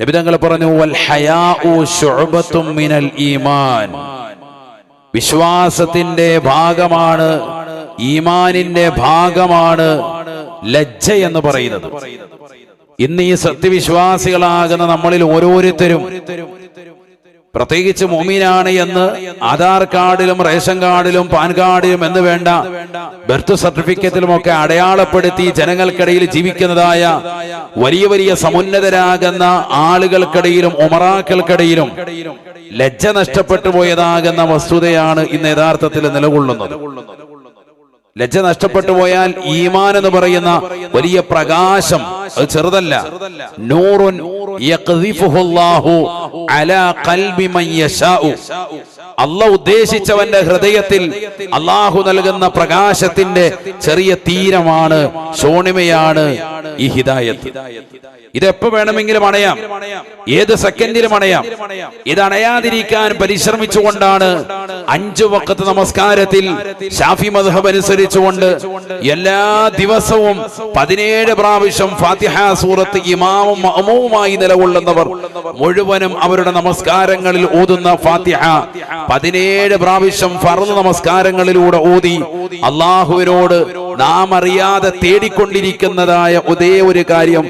നിബിതങ്ങൾ പറഞ്ഞു വൽ ഹയാഉ മിനൽ ഈമാൻ. വിശ്വാസത്തിന്റെ ഭാഗമാണ് ഈമാനിന്റെ ഭാഗമാണ് ലജ്ജ എന്ന് പറയുന്നത്. ഇന്ന് ഈ സത്യവിശ്വാസികളാകുന്ന നമ്മളിൽ ഓരോരുത്തരും പ്രത്യേകിച്ച് മൊമീനാണ് എന്ന് ആധാർ കാർഡിലും റേഷൻ കാർഡിലും പാൻ കാർഡിലും എന്ന് വേണ്ട. ബർത്ത് സർട്ടിഫിക്കറ്റിലും ഒക്കെ അടയാളപ്പെടുത്തി ജനങ്ങൾക്കിടയിൽ ജീവിക്കുന്നതായ വലിയ വലിയ സമുന്നതരാകുന്ന ആളുകൾക്കിടയിലും ഉമറാക്കൾക്കിടയിലും ലജ്ജ നഷ്ടപ്പെട്ടു പോയതാകുന്ന വസ്തുതയാണ് ഇന്ന് യഥാർത്ഥത്തിൽ നിലകൊള്ളുന്നത്. ലജ്ജ നഷ്ടപ്പെട്ടു പോയാൽ ഈമാൻ എന്ന് പറയുന്ന വലിയ പ്രകാശം അത് ചെറുതല്ല. നൂറുൻ യഖ്ദിഫുഹുല്ലാഹു അലാ ഖൽബി മൻ യശാഉ. അല്ല ഉദ്ദേശിച്ചവന്റെ ഹൃദയത്തിൽ അള്ളാഹു നൽകുന്ന പ്രകാശത്തിന്റെ ചെറിയ തീരമാണ് ശോണിമയാണ് ഈ ഹിദായത്ത്. ഇതെപ്പോ വേണമെങ്കിലും അണയാം. ഏത് സെക്കൻഡിലും അണയാം. ഇത് അണയാതിരിക്കാൻ പരിശ്രമിച്ചുകൊണ്ടാണ് അഞ്ചു വക്കത്ത് നമസ്കാരത്തിൽ ഷാഫി മദ്ഹബ് അനുസരിച്ചുകൊണ്ട് എല്ലാ ദിവസവും പതിനേഴ് പ്രാവശ്യം ഫാത്തിഹ സൂറത്ത് ഇമാമും മഅമൂമായി നിലകൊള്ളുന്നവർ മുഴുവനും അവരുടെ നമസ്കാരങ്ങളിൽ ഓതുന്ന ഫാത്തിഹ. പതിനേഴ് പ്രാവശ്യം ഫർദ് നമസ്കാരങ്ങളിലൂടെ ഓതി അള്ളാഹുവിനോട് നാം അറിയാതെ തേടിക്കൊണ്ടിരിക്കുന്നതായ ഒരേ ഒരു കാര്യം.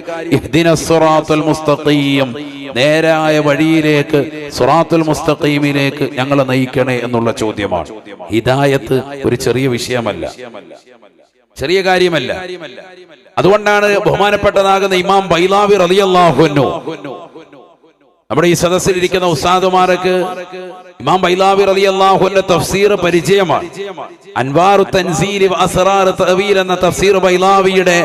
മുസ്തഖീം. നേരായ വഴിയിലേക്ക് സുറാത്തുൽ മുസ്തഖീമിലേക്ക് ഞങ്ങളെ നയിക്കണേ എന്നുള്ള ചോദ്യമാണ്. ഹിദായത്ത് ഒരു ചെറിയ വിഷയമല്ല. ചെറിയ കാര്യമല്ല. അതുകൊണ്ടാണ് ബഹുമാനപ്പെട്ടതാകുന്ന ഇമാം ബൈലാവി റളിയല്ലാഹുവിനു നമ്മുടെ ഈ സദസ്സിലിരിക്കുന്ന ഉസ്താദുമാർക്ക് ഇമാം ബൈലാവി അള്ളാഹുന്റെ തഫ്സീർ പരിചയമാണ്. അൻവാറു തഅവീൽ എന്ന തഫ്സീർ ബൈലാവിയുടെ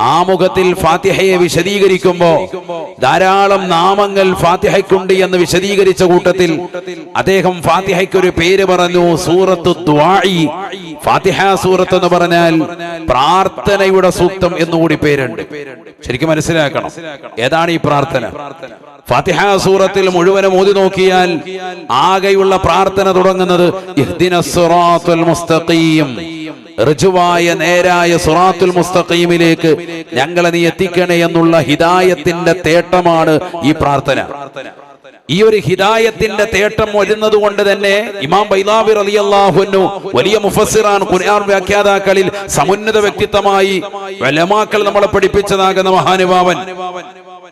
ആമുഖത്തിൽ ഫാത്തിഹയെ വിശദീകരിക്കുമ്പോ ധാരാളം നാമങ്ങൾ ഫാത്തിഹയ്ക്കുണ്ട് എന്ന് വിശദീകരിച്ച കൂട്ടത്തിൽ അദ്ദേഹം ഫാത്തിഹയ്ക്ക് ഒരു പേര് പറഞ്ഞു സൂറത്ത് ദ്വാഇ ഫാത്തിഹ സൂറത്ത് എന്ന് പറഞ്ഞാൽ പ്രാർത്ഥനയുടെ സൂക്തം എന്നുകൂടി പേരുണ്ട്. ശരിക്കും മനസ്സിലാക്കണം. ഏതാണ് ഈ പ്രാർത്ഥന? ഫാത്തിഹ സൂറത്തിൽ മുഴുവനും ഓതി നോക്കിയാൽ ആകെയുള്ള പ്രാർത്ഥന തുടങ്ങുന്നത് മുസ്തഖീം. ഋജുവായ നേരായ സുറാത്തുൽ മുസ്തഖീമിലേക്ക് ഞങ്ങളെ നീ എത്തിക്കണേ എന്നുള്ള ഹിദായത്തിന്റെ തേട്ടമാണ് ഈ പ്രാർത്ഥന. ഈ ഒരു ഹിദായത്തിന്റെ തേട്ടം വരുന്നത് കൊണ്ട് തന്നെ ഇമാം ബൈലാബിർ അലി അള്ളാഹുനു വലിയ മുഫസിറാൻ ഖുർആൻ വ്യാഖ്യാതാക്കളിൽ സമുന്നത വ്യക്തിത്വമായി വലമാക്കൾ നമ്മളെ പഠിപ്പിച്ചതാകുന്ന മഹാനുഭാവൻ.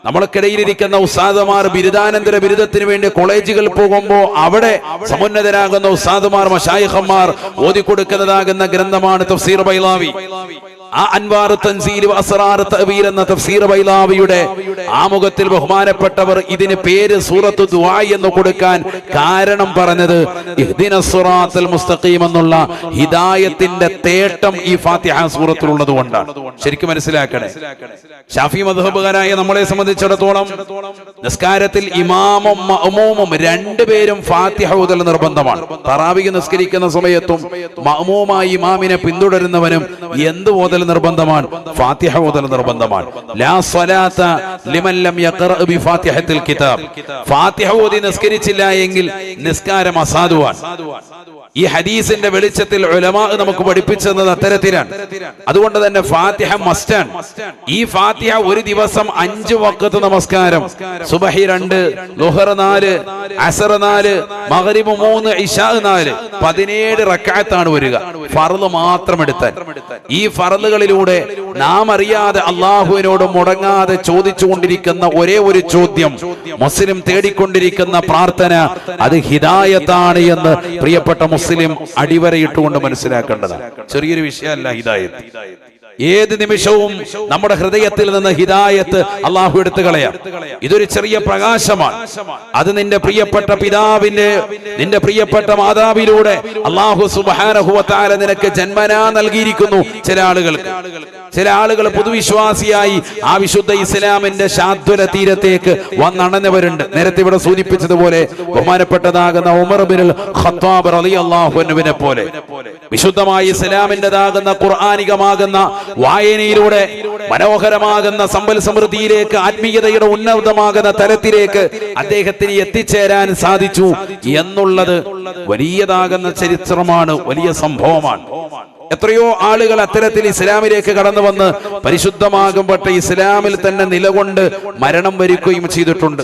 നമ്മൾക്കിടയിലിരിക്കുന്ന ഉസ്താദമാർ ബിരുദാനന്തര ബിരുദത്തിന് വേണ്ടി കോളേജുകൾ പോകുമ്പോൾ അവിടെ സമുന്നതരാകുന്ന ഉസ്താദമാർ മഷായിഹന്മാർ ഓതിക്കൊടുക്കുന്നതാകുന്ന ഗ്രന്ഥമാണ് തഫ്സീർ ബൈലാവി. ആ അൻവാർ തൻസീൽ അസ്റാർ തഅവീൽ എന്ന തഫ്സീർ ബൈലാവിയുടെ ആമുഖത്തിൽ ബഹുമാനപ്പെട്ടവർ ഇതിന് പേര് സൂറത്ത് ദുആ എന്ന് കൊടുക്കാൻ കാരണം പറഞ്ഞത് ഇഹ്ദിന സിറാത്തുൽ മുസ്തഖീം എന്നുള്ള ഹിദായത്തിന്റെ തേട്ടം ഈ ഫാത്തിഹ സൂറത്തിലുള്ളത് കൊണ്ടാണ്. ശരിക്കും മനസ്സിലാക്കണേ. ഷാഫി മദ്ഹബുകാരായ നമ്മളെ സംബന്ധിച്ചിടത്തോളം നിസ്കാരത്തിൽ ഇമാമും മഅമൂമും രണ്ടുപേരും ഫാത്തിഹ ഓതൽ നിർബന്ധമാണ്. തറാവിക നിസ്കരിക്കുന്ന സമയത്തും മഅമൂമായി ഇമാമിനെ പിന്തുടരുന്നവനും എന്ത് ഓതൽ നിർബന്ധമാണ്. ഫാത്തിഹ ഓതൽ നിർബന്ധമാണ്. ലാ സ്വലാത്ത ലിമൻ ലം യഖറ ബി ഫാത്തിഹത്തിൽ കിതാബ്. ഫാത്തിഹ ഓതി നിസ്കരിച്ചില്ല എങ്കിൽ നിസ്കാരം അസാധുവാണ്. ഈ ഹദീസിന്റെ വെളിച്ചത്തിൽ ഉലമാ നമുക്ക് പഠിപ്പിച്ചത് അത്തരത്തിലാണ്. അതുകൊണ്ട് തന്നെ ഫാത്തിഹ മസ്റ്റാണ് ഈ ഫാത്തിഹ ഒരു ദിവസം അഞ്ച് വക്കത്ത് നമസ്കാരം. സുബഹി രണ്ട് ലുഹർ നാല് അസർ നാല് മഗ്രിബ് മൂന്ന് ഇഷാ നാല് പതിനേഴ് റക്കാത്താണ് വരിക. ഫറൽ മാത്രം എടുത്താൽ. ഈ ഫറലുകളിലൂടെ നാം അറിയാതെ അള്ളാഹുവിനോട് മുടങ്ങാതെ ചോദിച്ചുകൊണ്ടിരിക്കുന്ന ഒരേ ഒരു ചോദ്യം മുസ്ലിം തേടിക്കൊണ്ടിരിക്കുന്ന പ്രാർത്ഥന അത് ഹിദായത്താണ് എന്ന് പ്രിയപ്പെട്ട മുസ്ലിം അടിവരയിട്ടുകൊണ്ട് മനസ്സിലാക്കേണ്ടതാണ്. ചെറിയൊരു വിഷയമല്ല ഹിദായത്ത്. ഏത് നിമിഷവും നമ്മുടെ ഹൃദയത്തിൽ നിന്ന് ഹിതായത്ത് അള്ളാഹു എടുത്തു കളയാം ഇതൊരു ചെറിയ പ്രകാശമാണ്. അത് നിന്റെ പ്രിയപ്പെട്ട പിതാവിന്റെ നിന്റെ പ്രിയപ്പെട്ട മാതാവിലൂടെ അള്ളാഹു സുബാനഹുവത്താല നിനക്ക് ജന്മനാ നൽകിയിരിക്കുന്നു ചില ആളുകൾക്ക്. ചില ആളുകൾ പുതുവിശ്വാസിയായി ആ വിശുദ്ധ ഇസ്ലാമിന്റെ ശാദ്വല തീരത്തേക്ക് വന്നണഞ്ഞവരുണ്ട്. നേരത്തെ ഇവിടെ സൂചിപ്പിച്ചതുപോലെ ബഹുമാനപ്പെട്ടതാകുന്ന ഉമർ ബിൻ ഖത്താബ് റളിയല്ലാഹു അൻഹുവിനെ പോലെ. വിശുദ്ധമായ ഇസ്ലാമിന്റെതാകുന്ന ഖുർആാനികമാകുന്ന വായനയിലൂടെ മനോഹരമാകുന്ന സമ്പൽ സമൃദ്ധിയിലേക്ക് ആത്മീയതയുടെ ഉന്നതമാകുന്ന തലത്തിലേക്ക് അദ്ദേഹത്തിന് എത്തിച്ചേരാൻ സാധിച്ചു എന്നുള്ളത് വലിയതാകുന്ന ചരിത്രമാണ് വലിയ സംഭവമാണ്. എത്രയോ ആളുകൾ അത്തരത്തിൽ ഇസ്ലാമിലേക്ക് കടന്നു വന്ന് പരിശുദ്ധമാകുമ്പോട്ടെ ഇസ്ലാമിൽ തന്നെ നിലകൊണ്ട് മരണം വരിക്കുകയും ചെയ്തിട്ടുണ്ട്.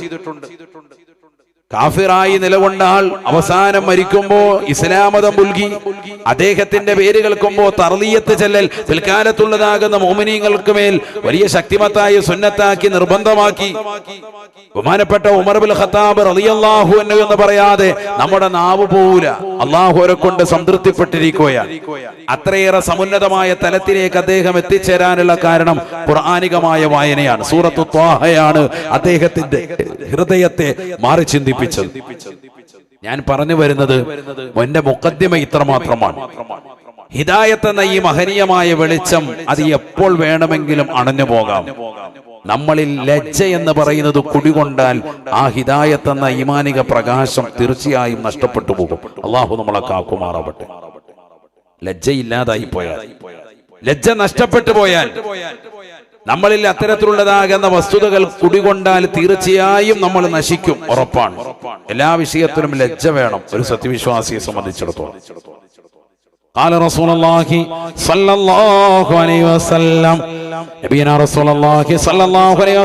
കാഫിറായി നിലകൊണ്ട ആൾ അവസാനം മരിക്കുമ്പോ ഇസ്ലാമതം പുൽകി. അദ്ദേഹത്തിന്റെ പേര് കേൾക്കുമ്പോ തർലീയത്ത് ചെല്ലൽ പിൽക്കാലത്തുള്ളതാകുന്ന മോമിനീങ്ങൾക്ക് മേൽ വലിയ ശക്തിമത്തായ സുന്നത്താക്കി നിർബന്ധമാക്കി. ബഹുമാനപ്പെട്ട ഉമർ ബിൽ ഖത്താബ് റളിയല്ലാഹു അൻഹു എന്ന് പറയാതെ നമ്മുടെ നാവ് പോവൂല. അള്ളാഹുരെ കൊണ്ട് സംതൃപ്തിപ്പെട്ടിരിക്കുകയാണ്. അത്രയേറെ സമുന്നതമായ തലത്തിലേക്ക് അദ്ദേഹം എത്തിച്ചേരാനുള്ള കാരണം ഖുർആാനികമായ വായനയാണ്. സൂറത്തു ത്വാഹയാണ് അദ്ദേഹത്തിന്റെ ഹൃദയത്തെ മാറി ചിന്തിപ്പിച്ചത്. ഞാൻ പറഞ്ഞു വരുന്നത് എന്റെ മുക്കദ്യമ ഇത്രമാത്രമാണ്. ഹിദായത്ത് എന്ന ഈ മഹനീയമായ വെളിച്ചം അത് എപ്പോൾ വേണമെങ്കിലും അണഞ്ഞു പോകാം നമ്മളിൽ ലജ്ജ എന്ന് പറയുന്നത് കുടികൊണ്ടാൽ ആ ഹിദായത്ത് എന്ന ഈമാനിക പ്രകാശം തീർച്ചയായും നഷ്ടപ്പെട്ടു പോകും അള്ളാഹു നമ്മളെ കാക്കുമാറാവട്ടെ ലജ്ജയില്ലാതായി പോയാൽ ലജ്ജ നഷ്ടപ്പെട്ടു പോയാൽ നമ്മളിൽ അത്തരത്തിലുള്ളതാകുന്ന വസ്തുതകൾ കുടികൊണ്ടാൽ തീർച്ചയായും നമ്മൾ നശിക്കും ഉറപ്പാണ് എല്ലാ വിഷയത്തിലും ലജ്ജ വേണം ഒരു സത്യവിശ്വാസിയെ സംബന്ധിച്ചിടത്തോളം قال رسول الله صلى الله عليه وسلم റസൂലുള്ളാഹി സ്വല്ലല്ലാഹു അലൈഹി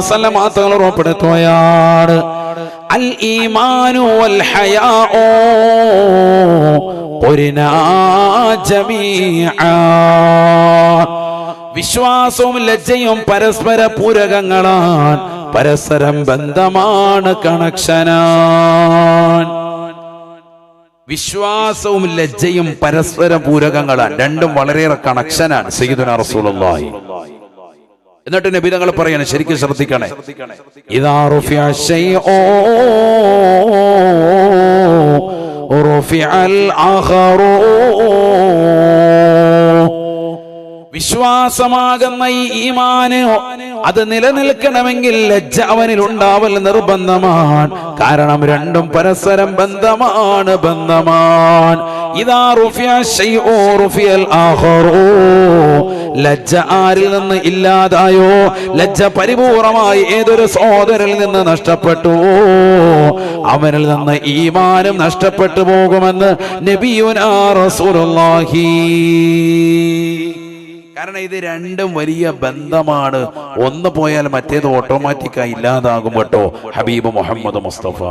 അൽ ഈമാനു വൽ ഹയാഉ ജമീഅ. വിശ്വാസവും ലജ്ജയും പരസ്പര പൂരകങ്ങളാണ് പരസ്പരം ബന്ധമാണ് കണക്ഷനാണ് വിശ്വാസവും ലജ്ജയും പരസ്പര പൂരകങ്ങളാണ് രണ്ടും വളരെയേറെ കണക്ഷനാണ് സയ്യിദുന റസൂലുള്ളാഹി. എന്നിട്ട് നബി തങ്ങൾ പറയാണ് ശരിക്കും ശ്രദ്ധിക്കണേ. ഇതാ റുഫിയ അഖറു. വിശ്വാസമാകുന്ന ഈ ഈമാന് അത് നിലനിൽക്കണമെങ്കിൽ ലജ്ജ അവനിൽ ഉണ്ടാവൽ നിർബന്ധമാണ്. കാരണം രണ്ടും പരസ്പരം ബന്ധമാണ് ബന്ധമാണ്. ഇതാ റുഫിയ ലജ്ജ ആരിൽ നിന്ന് ഇല്ലാതായോ? ലജ്ജ പരിപൂർണമായി ഏതൊരു സഹോദരനിൽ നിന്ന് നഷ്ടപ്പെട്ടു? അവനിൽ നിന്ന് ഈമാനും നഷ്ടപ്പെട്ടു പോകുമെന്ന് നബിയുനാ റസൂലുള്ളാഹി. കാരണം ഇത് രണ്ടും വലിയ ബന്ധമാണ്. ഒന്ന് പോയാൽ മറ്റേത് ഓട്ടോമാറ്റിക്കായി ഇല്ലാതാകും കേട്ടോ. ഹബീബ് മുഹമ്മദ് മുസ്തഫ.